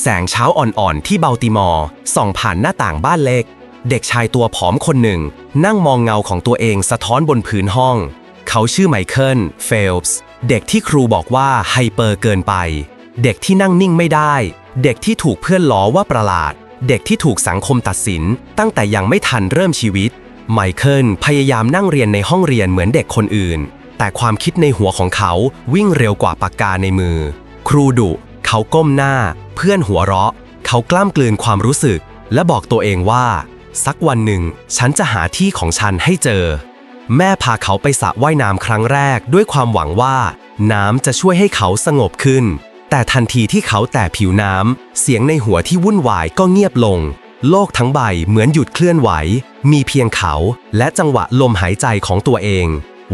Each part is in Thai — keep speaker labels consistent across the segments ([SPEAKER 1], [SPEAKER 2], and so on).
[SPEAKER 1] แสงเช้าอ่อนๆ ที่เบลติมอร์ส่องผ่านหน้าต่างบ้านเล็ก เด็กชายตัวผอมคนหนึ่ง นั่งมองเงาของตัวเองสะท้อนบนพื้นห้อง เขาชื่อไมเคิล เฟลป์เด็กที่ครูบอกว่าไฮเปอร์เกินไป เด็กที่นั่งนิ่งไม่ได้ เด็กที่ถูกเพื่อนล้อว่าประหลาด เด็กที่ถูกสังคมตัดสิน ตั้งแต่ยังไม่ทันเริ่มชีวิต ไมเคิลพยายามนั่งเรียนในห้องเรียนเหมือนเด็กคนอื่น แต่ความคิดในหัวของเขาวิ่งเร็วกว่าปากกาในมือ ครูดุ เขาก้มหน้า เพื่อนหัวเราะ เขากล้ามกลืนความรู้สึก และบอกตัวเองว่า สักวันหนึ่ง ฉันจะหาที่ของฉันให้เจอ แม่พาเขาไปสระว่ายน้ำครั้งแรกด้วยความหวังว่า น้ำจะช่วยให้เขาสงบขึ้น แต่ทันทีที่เขาแตะผิวน้ำเสียงในหัวที่วุ่นวายก็เงียบลง โลกทั้งใบเหมือนหยุดเคลื่อนไหว มีเพียงเขาและจังหวะลมหายใจของตัวเอง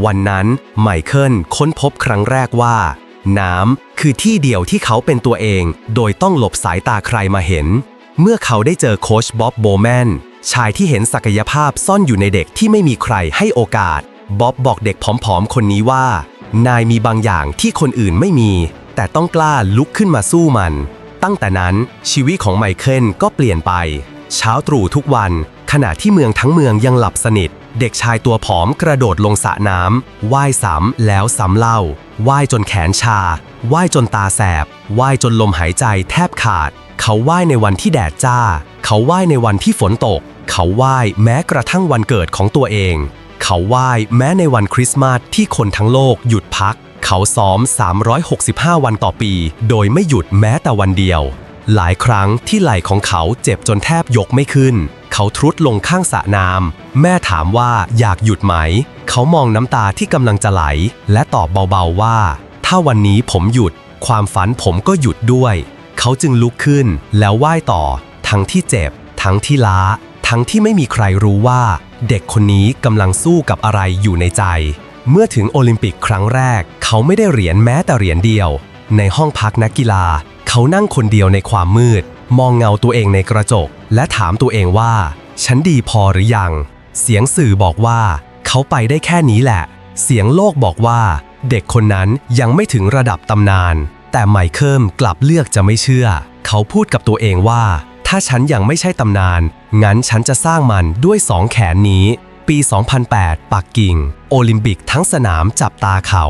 [SPEAKER 1] วันนั้นไมเคิลค้นพบครั้งแรกว่า น้ำคือที่เดียวที่เขาเป็นตัวเอง โดยต้องหลบสายตาใครมาเห็น เมื่อเขาได้เจอโค้ชบ๊อบโบแมนชายที่เห็นศักยภาพซ่อนอยู่ในเด็กที่ไม่มีใครให้โอกาส บ๊อบบอกเด็กผอมๆ คนนี้ว่า นายมีบางอย่างที่คนอื่นไม่มี แต่ต้องกล้าลุกขึ้นมาสู้มัน ตั้งแต่นั้นชีวิตของไมเคิลก็เปลี่ยนไป เช้าตรู่ทุกวัน ขณะที่เมืองทั้งเมืองยังหลับสนิท เด็กชายตัวผอมกระโดดลงสระน้ำว่ายซ้ำแล้วซ้ำเล่าว่ายจนแขนชาว่ายจนตาแสบว่ายจนลมหายใจแทบขาด เขาว่ายในวันที่แดดจ้า เขาว่ายในวันที่ฝนตก เขาว่ายแม้กระทั่งวันเกิดของตัวเอง เขาว่ายแม้ในวันคริสต์มาสที่คนทั้งโลกหยุดพัก เขาซ้อม 365 วันต่อปี โดยไม่หยุดแม้แต่วันเดียว หลายครั้งที่ไหล่ของเขาเจ็บจนแทบยกไม่ขึ้น เขาทรุดลงข้างสระน้ำแม่ถามว่าอยากหยุดไหม เขามองน้ำตาที่กำลังจะไหล และตอบเบาๆว่า ถ้าวันนี้ผมหยุด ความฝันผมก็หยุดด้วย เขาจึงลุกขึ้น แล้วว่ายต่อ ทั้งที่เจ็บ ทั้งที่ล้า ทั้งที่ไม่มีใครรู้ว่า เด็กคนนี้กำลังสู้กับอะไรอยู่ในใจ เมื่อถึงโอลิมปิกครั้งแรก เขาไม่ได้เหรียญแม้แต่เหรียญเดียว ในห้องพักนักกีฬา เขานั่งคนเดียวในความมืด มองเงาตัวเองในกระจก และถามตัวเองว่า ฉันดีพอหรือยัง เสียงสื่อบอกว่า เขาไปได้แค่นี้แหละ เสียงโลกบอกว่า เด็กคนนั้นยังไม่ถึงระดับตำนาน แต่ไมเคิลกลับเลือกจะไม่เชื่อ เขาพูดกับตัวเองว่า ถ้าฉันยังไม่ใช่ตำนาน งั้นฉันจะสร้างมันด้วยสองแขนนี้ ปี 2008 ปักกิ่ง โอลิมปิกทั้งสนามจับตาเขา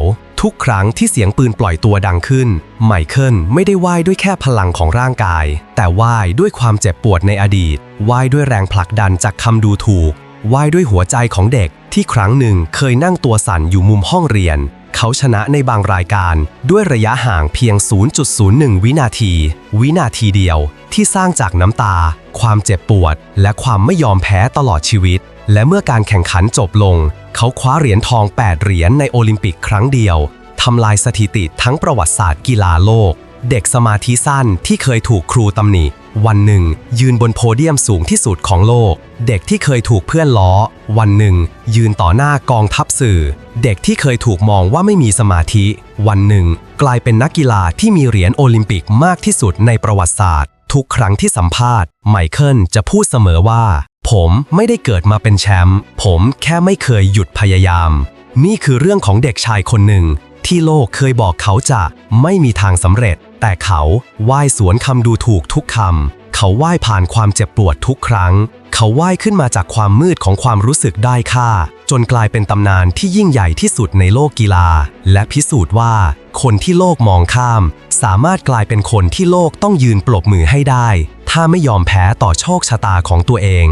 [SPEAKER 1] ทุกครั้งที่เสียงปืนปล่อยตัวดังขึ้น ไมเคิลไม่ได้ว่ายด้วยแค่พลังของร่างกาย แต่ว่ายด้วยความเจ็บปวดในอดีตว่ายด้วยแรงผลักดันจากคำดูถูกว่ายด้วยหัวใจของเด็กที่ครั้งหนึ่งเคยนั่งตัวสั่นอยู่มุมห้องเรียน เขาชนะในบางรายการด้วยระยะห่างเพียง 0.01 วินาที วินาทีเดียวที่สร้างจากน้ำตา ความเจ็บปวด และความไม่ยอมแพ้ตลอดชีวิต และเมื่อการแข่งขันจบลง เขาคว้าเหรียญทอง 8 เหรียญในโอลิมปิกครั้งเดียว ทำลายสถิติทั้งประวัติศาสตร์กีฬาโลก เด็กสมาธิสั้นที่เคยถูกครูตำหนิ วันหนึ่ง ยืนบนโพเดียมสูงที่สุดของโลก เด็กที่เคยถูกเพื่อนล้อ วันหนึ่ง ยืนต่อหน้ากองทัพสื่อ เด็กที่เคยถูกมองว่าไม่มีสมาธิ วันหนึ่ง กลายเป็นนักกีฬาที่มีเหรียญโอลิมปิกมากที่สุดในประวัติศาสตร์ ทุกครั้งที่สัมภาษณ์ ไมเคิลจะพูดเสมอว่า ผมไม่ได้เกิดมาเป็นแชมป์ผมแค่ไม่เคยหยุดพยายาม นี่คือเรื่องของเด็กชายคนหนึ่ง ที่โลกเคยบอกเขาจะไม่มีทางสำเร็จ แต่เขาว่ายสวนคำดูถูกทุกคำเขาว่ายผ่านความเจ็บปวดทุกครั้ง เขาว่ายขึ้นมาจากความมืดของความรู้สึกได้ค่า จนกลายเป็นตำนานที่ยิ่งใหญ่ที่สุดในโลกกีฬา และพิสูจน์ว่า คนที่โลกมองข้าม สามารถกลายเป็นคนที่โลกต้องยืนปรบมือให้ได้ ถ้าไม่ยอมแพ้ต่อโชคชะตาของตัวเอง